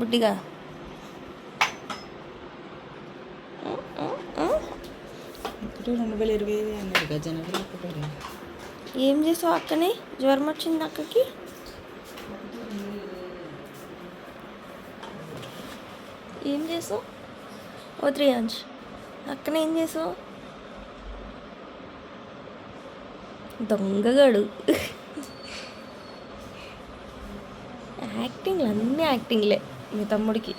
బుడ్డిగా. ఇప్పుడు రెండు వేల ఇరవై ఐదు అన్నాడు కదా జనవరి ఒకటో ఏం చేసావు అక్కని? జ్వరం వచ్చింది అక్కకి? ఏం చేసావు? ఓ త్రీ అంచ్ అక్కన ఏం చేసావు? దొంగగాడు. యాక్టింగ్లు అన్నీ యాక్టింగ్లే. మీ తమ్ముడికి.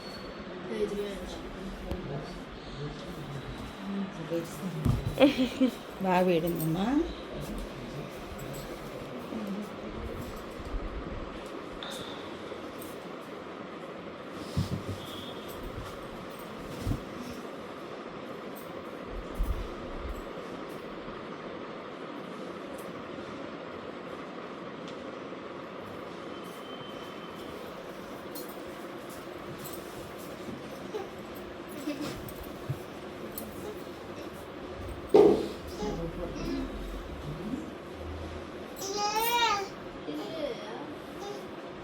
బాగా వేడిందమ్మా.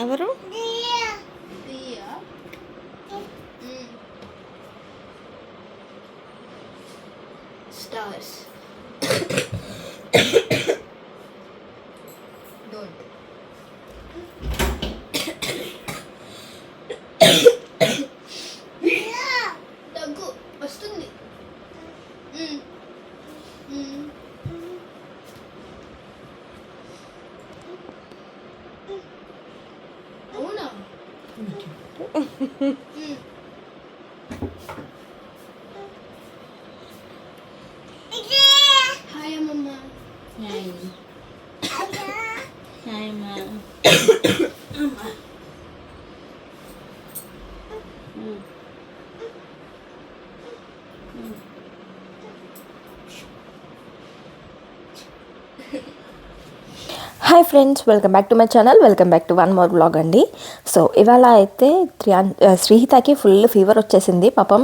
ఎవరు Stars. Don't. దగ్గు వస్తుంది మ్మ్. మ్మ్. అవునా మ్మ్. హాయ్ అమ్మమ్మ హాయ్ హాయ్ అమ్మా hi friends welcome back to my channel welcome back to one more vlog అండి. సో ఇవాళ అయితే త్రియాన్ శ్రీహితకి ఫుల్ ఫీవర్ వచ్చేసింది. పాపం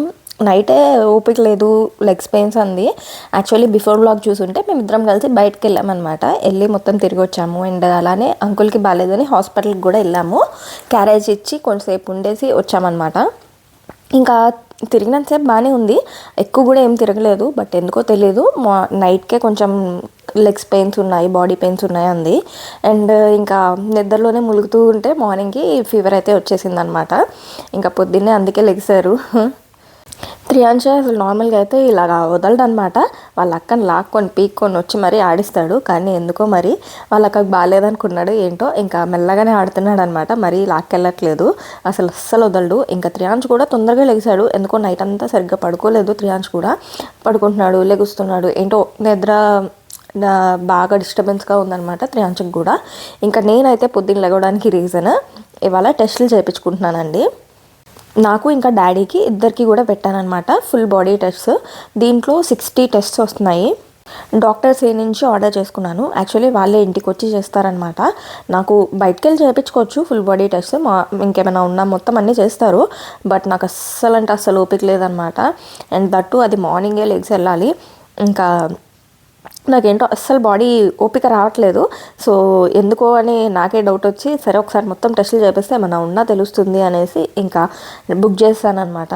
నైటే ఓపిక లేదు లెగ్స్ పెయిన్స్ అంది. యాక్చువల్లీ బిఫోర్ బ్లాగ్ చూసుంటే మేము ఇద్దరం కలిసి బయటకు వెళ్ళామన్నమాట. వెళ్ళి మొత్తం తిరిగి వచ్చాము. అండ్ అలానే అంకుల్కి బాగాలేదని హాస్పిటల్కి కూడా వెళ్ళాము. క్యారేజ్ ఇచ్చి కొంతసేపు ఉండేసి వచ్చామన్నమాట. ఇంకా తిరిగినంతసేపు బాగానే ఉంది. ఎక్కువ కూడా ఏం తిరగలేదు. బట్ ఎందుకో తెలియదు మా నైట్కే కొంచెం లెగ్స్ పెయిన్స్ ఉన్నాయి బాడీ పెయిన్స్ ఉన్నాయి అంది. అండ్ ఇంకా నిద్రలోనే ములుగుతూ ఉంటే మార్నింగ్కి ఫీవర్ అయితే వచ్చేసింది అనమాట ఇంకా పొద్దున్నే అందుకే లెగిసారు. త్రియాంశ అసలు నార్మల్గా అయితే ఇలా వదలడు అనమాట వాళ్ళ అక్కని లాక్కొని పీక్కొని వచ్చి మరీ ఆడిస్తాడు. కానీ ఎందుకో మరి వాళ్ళ అక్కకు బాగాలేదనుకున్నాడు ఏంటో ఇంకా మెల్లగానే ఆడుతున్నాడు అనమాట మరీ లాక్కెళ్ళట్లేదు. అసలు అస్సలు వదలడు. ఇంకా త్రియాంశ్ కూడా తొందరగా లెగిసాడు. ఎందుకో నైట్ అంతా సరిగ్గా పడుకోలేదు త్రియాంశ్ కూడా. పడుకుంటున్నాడు లెగుస్తున్నాడు. ఏంటో నిద్ర బాగా డిస్టర్బెన్స్గా ఉందన్నమాట త్రియాంశకి కూడా. ఇంకా నేనైతే పొద్దున్న లెగవడానికి రీజన్ ఇవాళ టెస్టులు చేయించుకుంటున్నానండి నాకు ఇంకా డాడీకి ఇద్దరికి కూడా పెట్టానమాట ఫుల్ బాడీ టెస్ట్స్ దీంట్లో సిక్స్టీ టెస్ట్స్ వస్తున్నాయి. డాక్టర్స్ ఏ నుంచి ఆర్డర్ చేసుకున్నాను. యాక్చువల్లీ వాళ్ళే ఇంటికి వచ్చి చేస్తారనమాట నాకు బయటకు వెళ్ళి చేయించుకోవచ్చు ఫుల్ బాడీ టెస్ట్ మా ఇంకేమైనా ఉన్నా మొత్తం అన్నీ చేస్తారు. బట్ నాకు అస్సలు అంటే అస్సలు ఓపిక లేదనమాట అండ్ దట్టు అది మార్నింగే లెగ్స్ వెళ్ళాలి. ఇంకా నాకేంటో అస్సలు బాడీ ఓపిక రావట్లేదు. సో ఎందుకో అని నాకే డౌట్ వచ్చి సరే ఒకసారి మొత్తం టెస్టులు చేపిస్తే ఏమన్నా ఉన్నా తెలుస్తుంది అనేసి ఇంకా బుక్ చేశాను అనమాట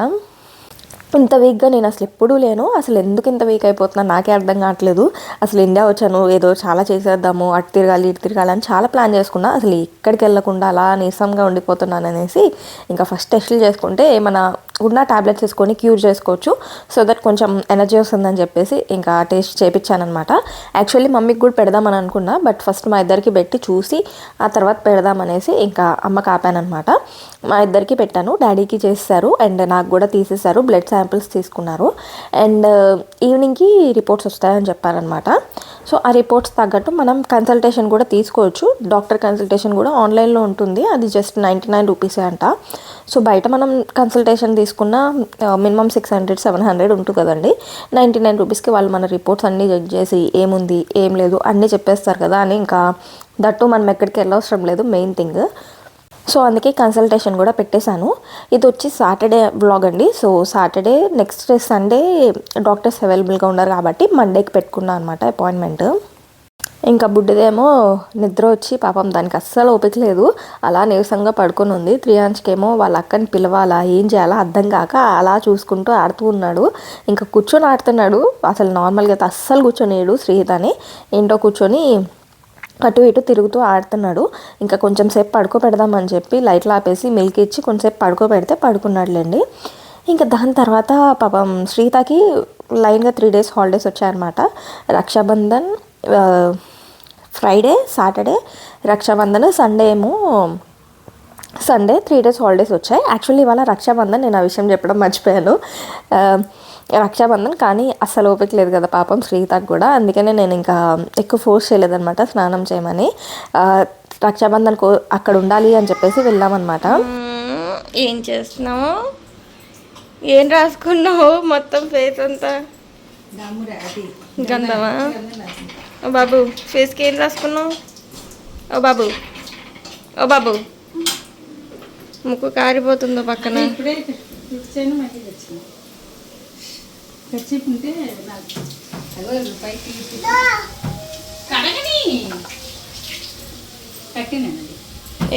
ఇంత వీక్గా నేను అసలు ఎప్పుడూ లేను. అసలు ఎందుకు ఇంత వీక్ అయిపోతున్నా నాకే అర్థం కావట్లేదు. అసలు ఇండియా వచ్చాను ఏదో చాలా చేసేద్దాము అటు తిరగాలి ఇటు తిరగాలి అని చాలా ప్లాన్ చేసుకున్నా. అసలు ఎక్కడికి వెళ్ళకుండా అలా నీరసంగా ఉండిపోతున్నాను అనేసి ఇంకా ఫస్ట్ టెస్టులు చేసుకుంటే ఏమైనా ఉన్న టాబ్లెట్స్ వేసుకొని క్యూర్ చేసుకోవచ్చు. సో దట్ కొంచెం ఎనర్జీ వస్తుందని చెప్పేసి ఇంకా టేస్ట్ చేపించానమాట యాక్చువల్లీ మమ్మీకి కూడా పెడదామని అనుకున్నా బట్ ఫస్ట్ మా ఇద్దరికి పెట్టి చూసి ఆ తర్వాత పెడదామనేసి ఇంకా అమ్మకి ఆపానమాట మా ఇద్దరికి పెట్టాను. డాడీకి చేస్తారు అండ్ నాకు కూడా తీసేశారు. బ్లడ్ శాంపిల్స్ తీసుకున్నారు. అండ్ uh, ఈవినింగ్కి రిపోర్ట్స్ వస్తాయని చెప్పారనమాట సో ఆ రిపోర్ట్స్ తగ్గట్టు మనం కన్సల్టేషన్ కూడా తీసుకోవచ్చు. డాక్టర్ కన్సల్టేషన్ కూడా ఆన్లైన్లో ఉంటుంది. అది జస్ట్ నైంటీ నైన్ రూపీసే అంట. సో బయట మనం కన్సల్టేషన్ తీసుకు తీసుకున్న minimum six hundred seven hundred ఉంటుంది కదండి నైంటీ నైన్ రూపీస్కి వాళ్ళు మన రిపోర్ట్స్ అన్నీ చెక్ చేసి ఏముంది ఏం లేదు అన్నీ చెప్పేస్తారు కదా అని ఇంకా దట్టు మనం ఎక్కడికి వెళ్ళవసరం లేదు మెయిన్ థింగ్. సో అందుకే కన్సల్టేషన్ కూడా పెట్టేశాను. ఇది వచ్చి సాటర్డే బ్లాగ్ అండి. So Saturday next Sunday doctors అవైలబుల్గా ఉన్నారు కాబట్టి మండేకి పెట్టుకున్నాను అనమాట అపాయింట్మెంట్. ఇంకా బుడ్డిదేమో నిద్ర వచ్చి పాపం దానికి అస్సలు ఓపిక లేదు. అలా నీరసంగా పడుకొని ఉంది. త్రియాంచ్కేమో వాళ్ళ అక్కని పిలవాలా ఏం చేయాలా అర్థం కాక అలా చూసుకుంటూ ఆడుతూ ఉన్నాడు. ఇంకా కూర్చొని ఆడుతున్నాడు. అసలు నార్మల్గా అయితే అస్సలు కూర్చొనియడు శ్రీహితని. ఏంటో కూర్చొని అటు ఇటు తిరుగుతూ ఆడుతున్నాడు. ఇంకా కొంచెం సేపు పడుకోబెడదామని చెప్పి లైట్లు ఆపేసి మిల్క్ ఇచ్చి కొంచెంసేపు పడుకోబెడితే పడుకున్నాడులేండి. ఇంకా దాని తర్వాత పాపం శ్రీతకి లైన్గా త్రీ డేస్ హాలిడేస్ వచ్చాయన్నమాట. Raksha Bandhan Friday Saturday Raksha Bandhan Sunday ఏమో సండే త్రీ డేస్ హాలిడేస్ వచ్చాయి. యాక్చువల్లీ ఇవాళ రక్షాబంధన్ నేను ఆ విషయం చెప్పడం మర్చిపోయాను. రక్షాబంధన్ కానీ అస్సలు ఓపిక లేదు కదా పాపం శ్రీతకు కూడా. అందుకనే నేను ఇంకా ఎక్కువ ఫోర్స్ చేయలేదన్నమాట స్నానం చేయమని. రక్షాబంధన్ కో అక్కడ ఉండాలి అని చెప్పేసి వెళ్ళామన్నమాట. ఏం చేస్తున్నావు? ఏం రాసుకున్నావు మొత్తం ఫేస్ అంతా? గంధమా? ఓ బాబు ఫేస్కి ఏం రాసుకున్నావు? ఓ బాబు ఓ బాబు. ముక్కు కారిపోతుందో పక్కన. ఇప్పుడే మళ్ళీ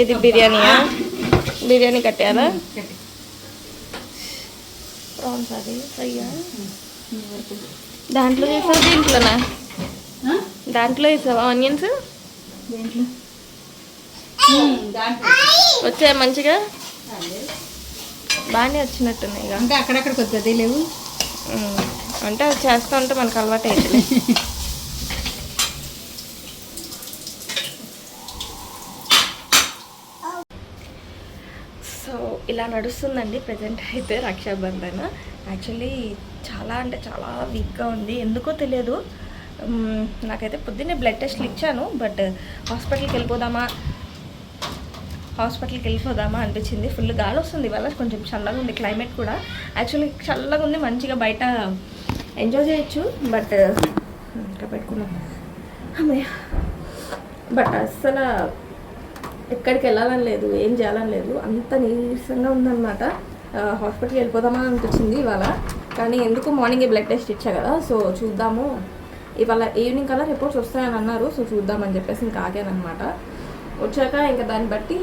ఇది బిర్యానీయా బిర్యానీ కట్టారా? కట్టి. ప్రాన్స్ అది అయ్యా దాంట్లో వేసావా దీంట్లోనా? దాంట్లో వేసావా ఆనియన్స్? వచ్చాయా మంచిగా. బాగానే వచ్చినట్టున్నాయి అంటే అక్కడక్కడ కొద్ది లేవు? అంటే అది చేస్తూ ఉంటే మనకు అలవాటు అవుతుంది సో ఇలా నడుస్తుందండి ప్రజెంట్ అయితే రక్షాబంధన్. యాక్చువల్లీ చాలా అంటే చాలా వీక్గా ఉంది. ఎందుకో తెలియదు. నాకైతే పొద్దున్నే బ్లడ్ టెస్ట్లు ఇచ్చాను బట్ హాస్పిటల్కి వెళ్ళిపోదామా? హాస్పిటల్కి వెళ్ళిపోదామా అనిపించింది. ఫుల్ గాలి వస్తుంది ఇవాళ కొంచెం చల్లగా ఉంది క్లైమేట్ కూడా. యాక్చువల్లీ చల్లగా ఉంది మంచిగా బయట ఎంజాయ్ చేయొచ్చు బట్ ఇంకా పెట్టుకున్నాం. అమ్మయ్య. బట్ అస్సలు ఎక్కడికి వెళ్ళాలని లేదు ఏం చేయాలని లేదు. అంత నీరసంగా ఉందన్నమాట. హాస్పిటల్కి వెళ్ళిపోదామా అనిపించింది ఇవాళ. కానీ ఎందుకు మార్నింగే బ్లడ్ టెస్ట్ ఇచ్చా కదా సో చూద్దాము. ఇవాళ ఈవినింగ్ కల్లా రిపోర్ట్స్ వస్తాయని అన్నారు సో చూద్దామని చెప్పేసి ఇంకా ఆగానమాట వచ్చాక ఇంకా దాన్ని బట్టి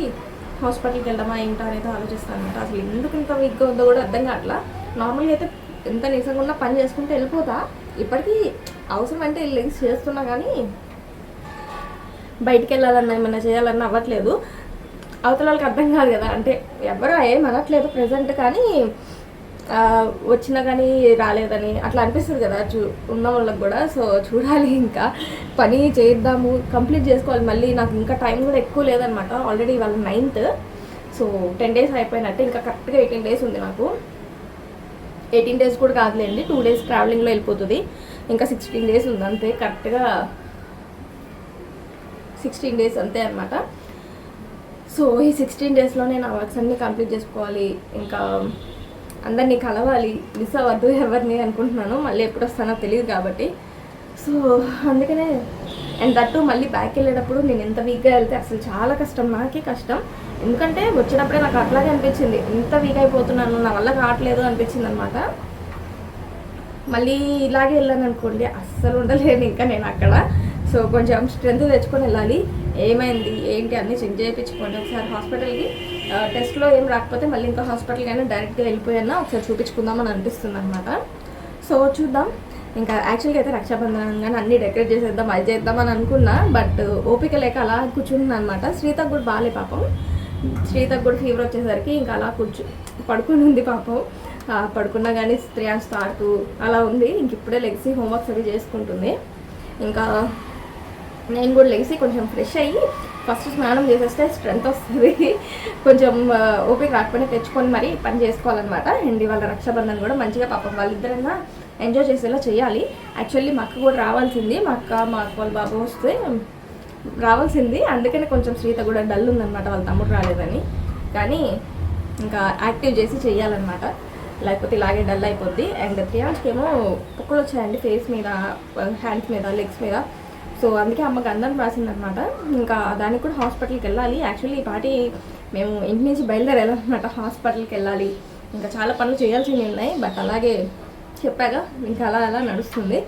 హాస్పిటల్కి వెళ్ళడమా ఏంటా అనేది ఆలోచిస్తాను అనమాట అసలు ఎందుకు ఇంత వీక్గా ఉందో కూడా అర్థం కావట్లా. నార్మల్గా అయితే ఎంత నీసంగా ఉన్నా పని చేసుకుంటే వెళ్ళిపోతా. ఇప్పటికీ అవసరం అంటే లెగ్స్ చేస్తున్నా కానీ బయటికి వెళ్ళాలన్నా ఏమన్నా చేయాలన్నా అవ్వట్లేదు. అవతల వాళ్ళకి అర్థం కాదు కదా. అంటే ఎవరు ఏం అనట్లేదు ప్రజెంట్ కానీ వచ్చినా కానీ రాలేదని అట్లా అనిపిస్తుంది కదా చూ ఉన్న వాళ్ళకి కూడా. సో చూడాలి ఇంకా. పని చేద్దాము కంప్లీట్ చేసుకోవాలి. మళ్ళీ నాకు ఇంకా టైం కూడా ఎక్కువ లేదనమాట. ఆల్రెడీ ఇవాళ నైన్త్ సో టెన్ డేస్ అయిపోయినట్టు. ఇంకా కరెక్ట్గా ఎయిటీన్ డేస్ ఉంది నాకు. ఎయిటీన్ డేస్ కూడా కాదులేండి. టూ డేస్ ట్రావెలింగ్లో వెళ్ళిపోతుంది. ఇంకా సిక్స్టీన్ డేస్ ఉంది అంతే. కరెక్ట్గా సిక్స్టీన్ డేస్ అంతే అనమాట. సో ఈ సిక్స్టీన్ డేస్లోనే నా వర్క్స్ అన్నీ కంప్లీట్ చేసుకోవాలి. ఇంకా అందరినీ కలవాలి మిస్ అవ్వద్దు ఎవరిని అనుకుంటున్నాను మళ్ళీ ఎప్పుడు వస్తానో తెలియదు కాబట్టి. సో అందుకనే అండ్ దట్టు మళ్ళీ బ్యాక్ వెళ్ళేటప్పుడు నేను ఎంత వీక్గా వెళ్తే అసలు చాలా కష్టం నాకే కష్టం. ఎందుకంటే వచ్చినప్పుడే నాకు అట్లాగే అనిపించింది. ఎంత వీక్ అయిపోతున్నాను నా వల్ల కావట్లేదు అనిపించింది అనమాట మళ్ళీ ఇలాగే వెళ్ళాను అనుకోండి అస్సలు ఉండలేను ఇంకా నేను అక్కడ. సో కొంచెం స్ట్రెంత్ తెచ్చుకొని వెళ్ళాలి. ఏమైంది ఏంటి అన్నీ చెక్ చేయించుకోండి ఒకసారి హాస్పిటల్కి టెస్ట్లో ఏం రాకపోతే మళ్ళీ ఇంకా హాస్పిటల్కి అయినా డైరెక్ట్గా వెళ్ళిపోయినా ఒకసారి చూపించుకుందామని అనిపిస్తుంది అనమాట సో చూద్దాం. ఇంకా యాక్చువల్గా అయితే రక్షాబంధనం కానీ అన్ని డెకరేట్ చేసేద్దాం అది చేద్దామని అనుకున్నా బట్ ఓపిక లేక అలా కూర్చుంది అనమాట శ్రీతకు కూడా బాగాలే పాపం. శ్రీతకు కూడా ఫీవర్ వచ్చేసరికి ఇంకా అలా కూర్చు పడుకుని ఉంది పాపం. పడుకున్నా కానీ త్రియాన్స్ స్టార్ట్ అలా ఉంది. ఇంక ఇప్పుడే లెగిసి హోంవర్క్స్ అవి చేసుకుంటుంది. ఇంకా నేను కూడా లేచి కొంచెం ఫ్రెష్ అయ్యి ఫస్ట్ స్నానం చేసేస్తే స్ట్రెంత్ వస్తుంది. కొంచెం ఓపిక రాకపోయినా తెచ్చుకొని మరి పని చేసుకోవాలన్నమాట. అండ్ వాళ్ళ రక్షాబంధన్ కూడా మంచిగా పాపం వాళ్ళిద్దరైనా ఎంజాయ్ చేసేలా చేయాలి. యాక్చువల్లీ మా అక్క కూడా రావాల్సింది. మా అక్క మా అక్క వాళ్ళ బాబు వస్తే రావాల్సింది. అందుకనే కొంచెం శ్రీత కూడా డల్ ఉందన్నమాట. వాళ్ళ తమ్ముడు రాలేదని. కానీ ఇంకా యాక్టివ్ చేసి చేయాలన్నమాట. లేకపోతే ఇలాగే డల్ అయిపోద్ది. అండ్ త్రియాంష్కి ఏమో పొక్కులు వచ్చాయండి ఫేస్ మీద హ్యాండ్స్ మీద లెగ్స్ మీద. సో అందుకే అమ్మ గంధం రాసిందనమాట ఇంకా దానికి కూడా హాస్పిటల్కి వెళ్ళాలి. యాక్చువల్లీ ఈ పాటి మేము ఇంటి నుంచి బయలుదేరి హాస్పిటల్కి వెళ్ళాలి. ఇంకా చాలా పనులు చేయాల్సినవి ఉన్నాయి. బట్ అలాగే చెప్పాగా ఇంకా అలా అలా నడుస్తుంది.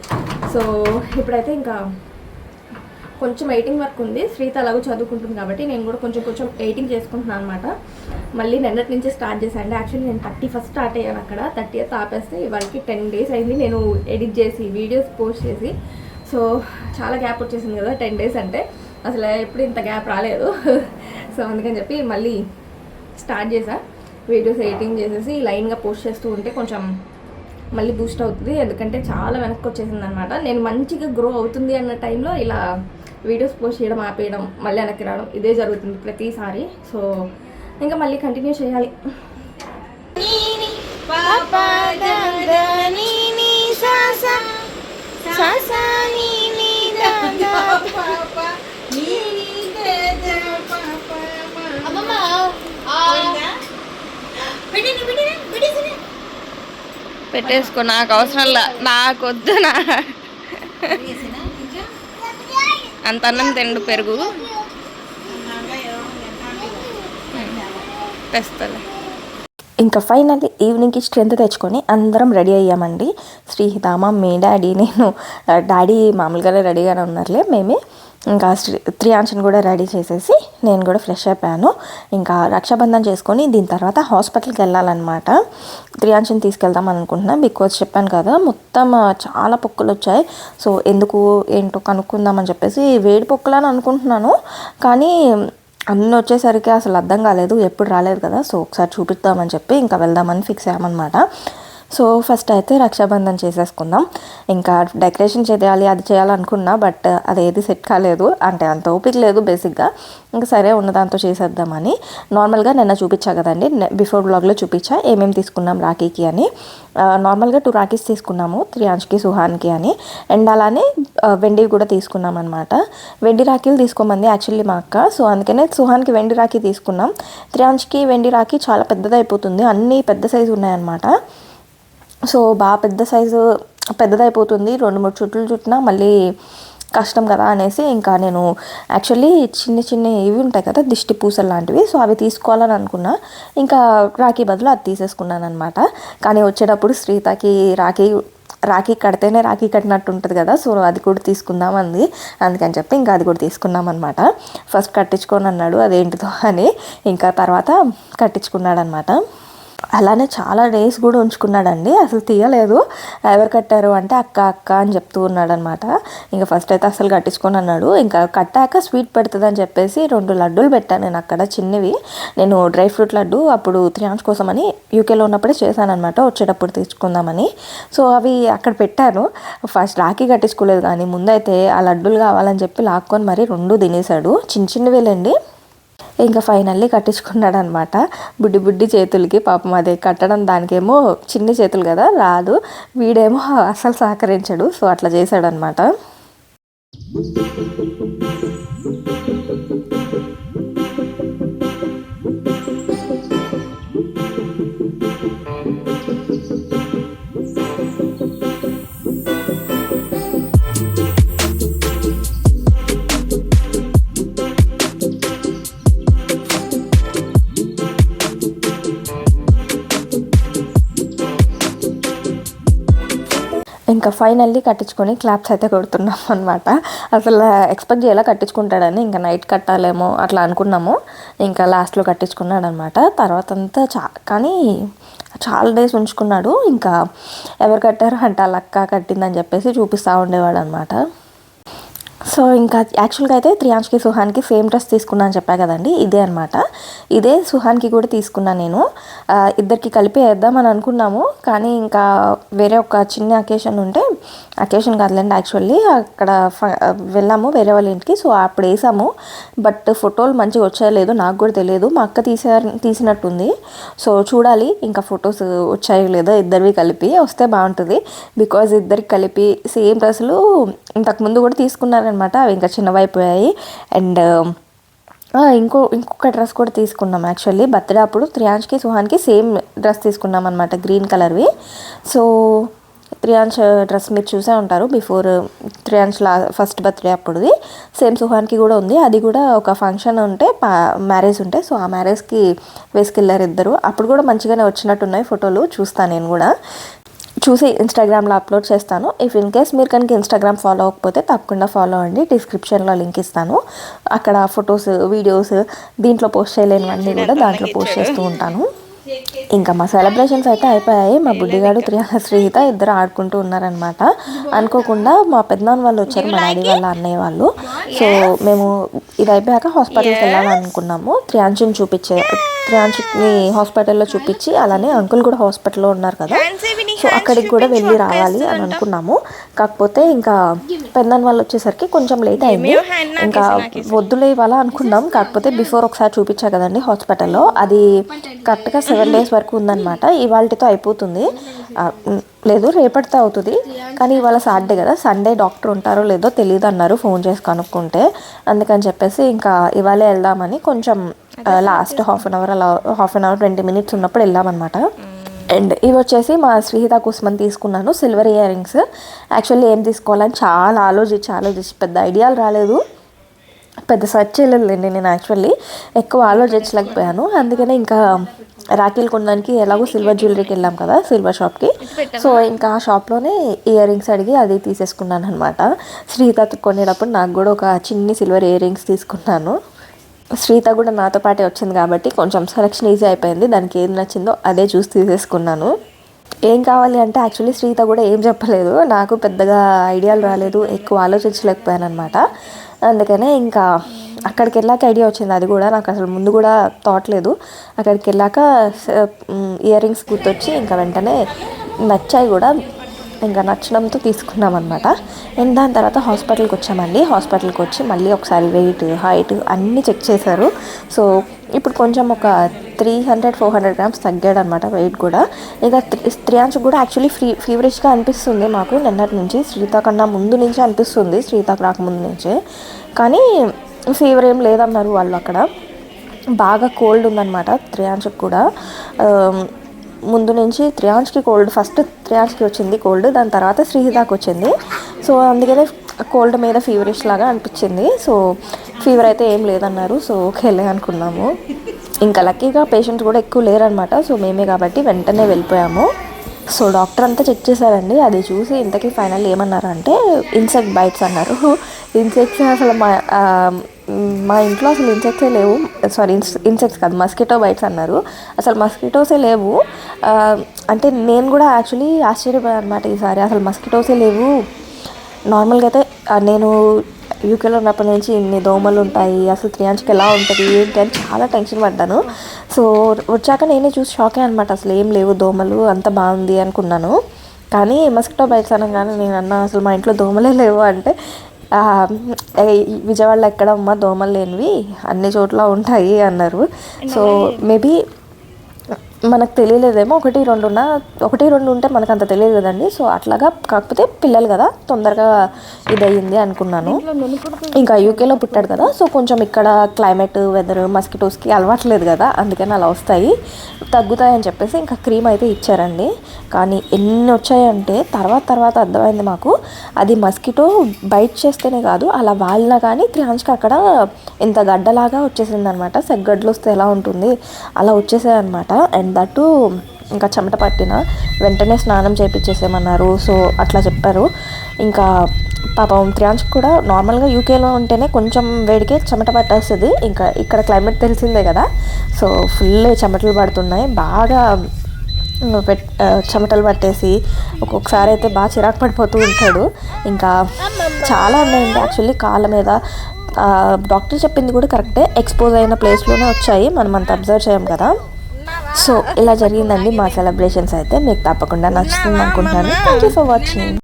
సో ఇప్పుడైతే ఇంకా కొంచెం ఎయిటింగ్ వర్క్ ఉంది. శ్రీత అలాగో చదువుకుంటుంది కాబట్టి నేను కూడా కొంచెం కొంచెం ఎయిటింగ్ చేసుకుంటున్నాను అనమాట మళ్ళీ నిన్నటి నుంచి స్టార్ట్ చేశాను. యాక్చువల్లీ నేను థర్టీ ఫస్ట్ స్టార్ట్ అయ్యాను అక్కడ. థర్టీ ఎయిత్ ఆపేస్తే ఇవాళకి టెన్ డేస్ అయింది. నేను ఎడిట్ చేసి వీడియోస్ పోస్ట్ చేసి సో చాలా గ్యాప్ వచ్చేసింది కదా టెన్ డేస్ అంటే. అసలు ఎప్పుడు ఇంత గ్యాప్ రాలేదు. సో అందుకని చెప్పి మళ్ళీ స్టార్ట్ చేసా. వీడియోస్ ఎడిటింగ్ చేసేసి లైన్గా పోస్ట్ చేస్తూ ఉంటే కొంచెం మళ్ళీ బూస్ట్ అవుతుంది. ఎందుకంటే చాలా వెనక్కి వచ్చేసింది అనమాట నేను మంచిగా గ్రో అవుతుంది అన్న టైంలో ఇలా వీడియోస్ పోస్ట్ చేయడం ఆపేయడం మళ్ళీ వెనక్కి రావడం ఇదే జరుగుతుంది ప్రతిసారి. సో ఇంకా మళ్ళీ కంటిన్యూ చేయాలి. పాపా పెట్టేసుకో నాకు అవసరం నాకు వద్దు నా. అంత అన్నం తిండు పెరుగు. తెస్తలే. ఇంకా ఫైనల్లీ ఈవినింగ్కి స్ట్రెంత్ తెచ్చుకొని అందరం రెడీ అయ్యామండి. శ్రీహితామ మీ డాడీ నేను డాడీ మామూలుగానే రెడీగానే ఉన్నారులే మేమే ఇంకా శ్రీ కూడా రెడీ చేసేసి నేను కూడా ఫ్రెష్ అయిపోయాను. ఇంకా రక్షాబంధన్ చేసుకొని దీని తర్వాత హాస్పిటల్కి వెళ్ళాలన్నమాట. త్రియాంశని తీసుకెళ్దాం అనుకుంటున్నా. బికాజ్ చెప్పాను కదా మొత్తం చాలా పొక్కులు వచ్చాయి. సో ఎందుకు ఏంటో కనుక్కుందామని చెప్పేసి వేడి పొక్కులు అని అనుకుంటున్నాను. కానీ అన్నీ వచ్చేసరికి అసలు అర్థం కాలేదు ఎప్పుడు రాలేదు కదా. సో ఒకసారి చూపిద్దామని చెప్పి ఇంకా వెళ్దామని ఫిక్స్ అయ్యామన్నమాట. సో ఫస్ట్ అయితే రక్షాబంధన్ చేసేసుకుందాం. ఇంకా డెకరేషన్ చేయాలి అది చేయాలనుకున్నా బట్ అది ఏది సెట్ కాలేదు. అంటే అంత ఓపిక లేదు బేసిక్గా ఇంకా సరే ఉన్న దాంతో చేసేద్దామని. నార్మల్గా నిన్న చూపించా కదండి. బిఫోర్ బ్లాగ్లో చూపించా. ఏమేమి తీసుకున్నాం రాఖీకి అని. నార్మల్గా టూ రాఖీస్ తీసుకున్నాము. త్రియాంష్కి సుహాన్కి అని. అండ్ అలానే వెండి వెండివి కూడా తీసుకున్నాం అనమాట వెండి రాఖీలు తీసుకోమంది యాక్చువల్లీ మా అక్క. సో అందుకనే సుహాన్కి వెండి రాఖీ తీసుకున్నాం. త్రియాంష్కి వెండి రాఖీ చాలా పెద్దదైపోతుంది. అన్నీ పెద్ద సైజు ఉన్నాయన్నమాట. సో బాగా పెద్ద సైజు పెద్దదైపోతుంది. రెండు మూడు చుట్లు చుట్టినా మళ్ళీ కష్టం కదా అనేసి ఇంకా నేను యాక్చువల్లీ చిన్న చిన్న ఇవి ఉంటాయి కదా దిష్టి పూసలు లాంటివి. సో అవి తీసుకోవాలని అనుకున్నా. ఇంకా రాఖీ బదులు అది తీసేసుకున్నాను అనమాట కానీ వచ్చేటప్పుడు శ్రీతకి రాఖీ రాఖీ కడితేనే రాఖీ కట్టినట్టు ఉంటుంది కదా. సో అది కూడా తీసుకుందాం అంది. అందుకని చెప్పి ఇంకా అది కూడా తీసుకున్నాం అనమాట ఫస్ట్ కట్టించుకొని అన్నాడు అదేంటిదో అని. ఇంకా తర్వాత కట్టించుకున్నాడు అనమాట అలానే చాలా డేస్ కూడా ఉంచుకున్నాడండి. అసలు తీయలేదు. ఎవరు కట్టారు అంటే అక్క అక్క అని చెప్తూ ఉన్నాడు అనమాట ఇంకా ఫస్ట్ అయితే అసలు కట్టించుకొని అన్నాడు. ఇంకా కట్టాక స్వీట్ పెడుతుంది అని చెప్పేసి రెండు లడ్డూలు పెట్టాను నేను అక్కడ చిన్నవి. నేను డ్రై ఫ్రూట్ లడ్డు అప్పుడు త్రియాన్స్ కోసమని యూకేలో ఉన్నప్పుడే చేశాను అనమాట వచ్చేటప్పుడు తీసుకుందామని. సో అవి అక్కడ పెట్టాను. ఫస్ట్ రాఖీ కట్టించుకోలేదు కానీ ముందైతే ఆ లడ్డూలు కావాలని చెప్పి లాక్కొని మరి రెండు తినేశాడు. చిన్న చిన్నవేలండి ఇంకా ఫైనల్లీ కట్టించుకున్నాడు అనమాట బుడ్డి బుడ్డి చేతులకి పాపం అదే కట్టడం దానికేమో చిన్ని చేతులు కదా రాదు. వీడేమో అసలు సహకరించడు సో అట్లా చేశాడు ఫైనల్లీ కట్టించుకొని క్లాప్స్ అయితే కొడుతున్నాం అనమాట అసలు ఎక్స్పెక్ట్ చేయాలా కట్టించుకుంటాడని ఇంకా నైట్ కట్టాలేమో అట్లా అనుకున్నాము. ఇంకా లాస్ట్లో కట్టించుకున్నాడు అనమాట తర్వాత అంతా చా కానీ చాలా డేస్ ఉంచుకున్నాడు. ఇంకా ఎవరు కట్టారు అంటే వాళ్ళ అక్క కట్టిందని చెప్పేసి చూపిస్తూ ఉండేవాడు అనమాట సో ఇంకా యాక్చువల్గా అయితే త్రియాంష్కి సుహాన్కి సేమ్ డ్రెస్ తీసుకున్నాను అని చెప్పా కదండి. ఇదే అనమాట ఇదే సుహాన్కి కూడా తీసుకున్నాను నేను. ఇద్దరికి కలిపి వేద్దామని అనుకున్నాము. కానీ ఇంకా వేరే ఒక చిన్న అకేషన్ ఉంటే అకేషన్ కాదులేండి యాక్చువల్లీ అక్కడ ఫ- వెళ్ళాము వేరే వాళ్ళ ఇంటికి. సో అప్పుడు వేసాము. బట్ ఫోటోలు మంచిగా వచ్చాయో లేదో నాకు కూడా తెలియదు. మా అక్క తీసారు తీసినట్టుంది. సో చూడాలి. ఇంకా ఫొటోస్ వచ్చాయో లేదో ఇద్దరివి కలిపి వస్తే బాగుంటుంది. బికాజ్ ఇద్దరికి కలిపి సేమ్ డ్రెస్సులు ఇంతకుముందు కూడా తీసుకున్నారనమాట అవి ఇంకా చిన్నవైపోయాయి. అండ్ ఇంకో ఇంకొక డ్రెస్ కూడా తీసుకున్నాం యాక్చువల్లీ బర్త్డే అప్పుడు త్రియాంష్కి సుహాన్కి సేమ్ డ్రెస్ తీసుకున్నాం అనమాట గ్రీన్ కలర్వి. సో త్రియాంష్ డ్రెస్ మీరు చూసే ఉంటారు. బిఫోర్ త్రియాంష్ లా ఫస్ట్ బర్త్డే అప్పుడుది. సేమ్ సుహాన్కి కూడా ఉంది. అది కూడా ఒక ఫంక్షన్ ఉంటే మ్యారేజ్ ఉంటే సో ఆ మ్యారేజ్కి వేసుకెళ్ళారు ఇద్దరు. అప్పుడు కూడా మంచిగానే వచ్చినట్టున్నాయి ఫోటోలు. చూస్తాను నేను కూడా. చూసి ఇన్స్టాగ్రామ్లో అప్లోడ్ చేస్తాను. ఇఫ్ ఇన్ కేస్ మీరు కనుక ఇన్స్టాగ్రామ్ ఫాలో అవ్వకపోతే తప్పకుండా ఫాలో అవ్వండి. డిస్క్రిప్షన్లో లింక్ ఇస్తాను. అక్కడ ఫొటోస్ వీడియోస్ దీంట్లో పోస్ట్ చేయలేనివన్నీ కూడా దాంట్లో పోస్ట్ చేస్తూ ఉంటాను. ఇంకా మా సెలబ్రేషన్స్ అయితే అయిపోయాయి. మా బుడ్డిగాడు త్రియా శ్రీహిత ఇద్దరు ఆడుకుంటూ ఉన్నారనమాట అనుకోకుండా మా పెద్దనాన్న వాళ్ళు వచ్చారు మా డాడీ వాళ్ళ అన్నయ్య వాళ్ళు. సో మేము ఇది అయిపోయాక హాస్పిటల్కి వెళ్ళాలనుకున్నాము త్రియాంశుని చూపించే త్రియాంశుని హాస్పిటల్లో చూపించి అలానే అంకుల్ కూడా హాస్పిటల్లో ఉన్నారు కదా. సో అక్కడికి కూడా వెళ్ళి రావాలి అని అనుకున్నాము. కాకపోతే ఇంకా పెద్దనాన్న వాళ్ళు వచ్చేసరికి కొంచెం లేట్ అయింది. ఇంకా వద్దులే ఇవ్వాలా అనుకున్నాం. కాకపోతే బిఫోర్ ఒకసారి చూపించా కదండి హాస్పిటల్లో అది కరెక్ట్గా సెవెన్ డేస్ వరకు ఉందన్నమాట. ఇవాళతో అయిపోతుంది. లేదు రేపటితో అవుతుంది. కానీ ఇవాళ సాటర్డే కదా. సండే డాక్టర్ ఉంటారో లేదో తెలియదు అన్నారు ఫోన్ చేసి కనుక్కుంటే. అందుకని చెప్పేసి ఇంకా ఇవాళే వెళ్దామని కొంచెం లాస్ట్ హాఫ్ అన్ అవర్ అలా half an hour twenty minutes ఉన్నప్పుడు వెళ్ళామన్నమాట. అండ్ ఇవి వచ్చేసి మా శ్రీహిత కోసమని తీసుకున్నాను సిల్వర్ ఇయర్ రింగ్స్ యాక్చువల్లీ ఏం తీసుకోవాలని చాలా ఆలోచించి ఆలోచించి పెద్ద ఐడియాలు రాలేదు. పెద్ద సెర్చ్ చేయలేదులేండి నేను యాక్చువల్లీ ఎక్కువ ఆలోచించలేకపోయాను. అందుకనే ఇంకా రాఖీలు కొనడానికి ఎలాగో సిల్వర్ జ్యువెలరీకి వెళ్ళాం కదా సిల్వర్ షాప్కి సో ఇంకా ఆ షాప్లోనే ఇయర్ రింగ్స్ అడిగి అది తీసేసుకున్నాను అనమాట శ్రీత కొనేటప్పుడు నాకు కూడా ఒక చిన్ని సిల్వర్ ఇయర్ రింగ్స్ తీసుకున్నాను. శ్రీత కూడా నాతో పాటే వచ్చింది కాబట్టి కొంచెం సెలక్షన్ ఈజీ అయిపోయింది. దానికి ఏది నచ్చిందో అదే చూసి తీసేసుకున్నాను. ఏం కావాలి అంటే యాక్చువల్లీ శ్రీత కూడా ఏం చెప్పలేదు. నాకు పెద్దగా ఐడియాలు రాలేదు ఎక్కువ ఆలోచించలేకపోయాను అనమాట అందుకనే ఇంకా అక్కడికి వెళ్ళాక ఐడియా వచ్చింది. అది కూడా నాకు అసలు ముందు కూడా థాట్ లేదు. అక్కడికి వెళ్ళాక ఇయర్ రింగ్స్ గుర్తొచ్చి ఇంకా వెంటనే నచ్చాయి కూడా. ఇంకా నచ్చడంతో తీసుకున్నాం అనమాట అండ్ దాని తర్వాత హాస్పిటల్కి వచ్చామండి. హాస్పిటల్కి వచ్చి మళ్ళీ ఒకసారి వెయిట్ హైట్ అన్నీ చెక్ చేశారు. సో ఇప్పుడు కొంచెం ఒక three hundred four hundred grams తగ్గాడు అనమాట వెయిట్ కూడా. ఇక త్రియాంశ్ కూడా యాక్చువల్లీ ఫ్రీ ఫీవరిష్గా అనిపిస్తుంది మాకు. నిన్నటి నుంచి శ్రీత కన్నా ముందు నుంచి అనిపిస్తుంది. శ్రీతకు రాకముందు నుంచే. కానీ ఫీవర్ ఏం లేదన్నారు వాళ్ళు అక్కడ. బాగా కోల్డ్ ఉందన్నమాట త్రియాంశకు కూడా. ముందు నుంచి త్రియాంష్కి కోల్డ్ ఫస్ట్ త్రియాంష్కి వచ్చింది కోల్డ్ దాని తర్వాత శ్రీహితాకి వచ్చింది. సో అందుకనే కోల్డ్ మీద ఫీవరిష్ లాగా అనిపించింది. సో ఫీవర్ అయితే ఏం లేదన్నారు. సో ఓకేలే అనుకున్నాము. ఇంకా లక్కీగా పేషెంట్స్ కూడా ఎక్కువ లేరనమాట. సో మేమే కాబట్టి వెంటనే వెళ్ళిపోయాము. సో డాక్టర్ అంతా చెక్ చేశారండి. అది చూసి ఇంతకీ ఫైనల్ ఏమన్నారు అంటే ఇన్సెక్ట్ బైట్స్ అన్నారు. ఇన్సెక్ట్స్ అసలు మా మా ఇంట్లో అసలు ఇన్సెక్ట్సే లేవు. సారీ ఇన్సెక్ట్స్ కాదు మస్కిటో బైట్స్ అన్నారు. అసలు మస్కిటోసే లేవు. అంటే నేను కూడా యాక్చువల్లీ ఆశ్చర్యపోయాను అనమాట ఈసారి. అసలు మస్కిటోసే లేవు. నార్మల్గా అయితే నేను యూకేలో ఉన్నప్పటి నుంచి ఇన్ని దోమలు ఉంటాయి. అసలు త్రియాంష్కి ఎలా ఉంటుంది ఏంటి అని చాలా టెన్షన్ పడ్డాను. సో వచ్చాక నేనే చూసి షాకే అనమాట అసలు ఏం లేవు దోమలు అంత బాగుంది అనుకున్నాను. కానీ మస్కిటో బైట్స్ అనగానే నేను అన్నా అసలు మా ఇంట్లో దోమలే లేవు అంటే విజయవాడలో ఎక్కడ అమ్మా దోమలు లేనివి అన్ని చోట్ల ఉంటాయి అన్నారు. సో మేబీ మనకు తెలియలేదేమో. ఒకటి రెండు ఉన్న ఒకటి రెండు ఉంటే మనకు అంత తెలియదు కదండి సో అట్లాగా కాకపోతే పిల్లలు కదా తొందరగా ఇది అయ్యింది అనుకున్నాను ఇంకా యూకేలో పుట్టాడు కదా సో కొంచెం ఇక్కడ క్లైమేట్ వెదర్ మస్కిటోస్కి అలవాట్లేదు కదా అందుకని అలా వస్తాయి. తగ్గుతాయి అని చెప్పేసి ఇంకా క్రీమ్ అయితే ఇచ్చారండి. కానీ ఎన్ని వచ్చాయంటే తర్వాత తర్వాత అర్థమైంది మాకు. అది మస్కిటో బైట్ చేస్తేనే కాదు అలా వాళ్ళ కానీ త్రియాంష్కి అక్కడ ఇంత గడ్డలాగా వచ్చేసింది అనమాట సెగ్గడ్లు వస్తే ఎలా ఉంటుంది? అలా వచ్చేసాయి అనమాట అండ్ దట్టు ఇంకా చెమట పట్టిన. వెంటనే స్నానం చేయించేసేమన్నారు సో అట్లా చెప్పారు. ఇంకా పాపం త్రియాంజ్ కూడా నార్మల్గా యూకేలో ఉంటేనే కొంచెం వేడికే చెమట పట్టేస్తుంది. ఇంకా ఇక్కడ క్లైమేట్ తెలిసిందే కదా. సో ఫుల్ చెమటలు పడుతున్నాయి. బాగా పెట్ చెమటలు పట్టేసి ఒక్కొక్కసారి అయితే బాగా చిరాకు పడిపోతూ ఉంటాడు. ఇంకా చాలా ఉన్నాయండి. యాక్చువల్లీ కాళ్ళ మీద డాక్టర్ చెప్పింది కూడా కరెక్టే. ఎక్స్పోజ్ అయిన ప్లేస్లోనే వచ్చాయి. మనం అంత అబ్జర్వ్ చేయం కదా. సో ఇలా జరిగిందండి మా సెలబ్రేషన్స్ అయితే. మీకు తప్పకుండా నచ్చుతుంది అనుకుంటున్నాను థ్యాంక్ యూ ఫర్ వాచింగ్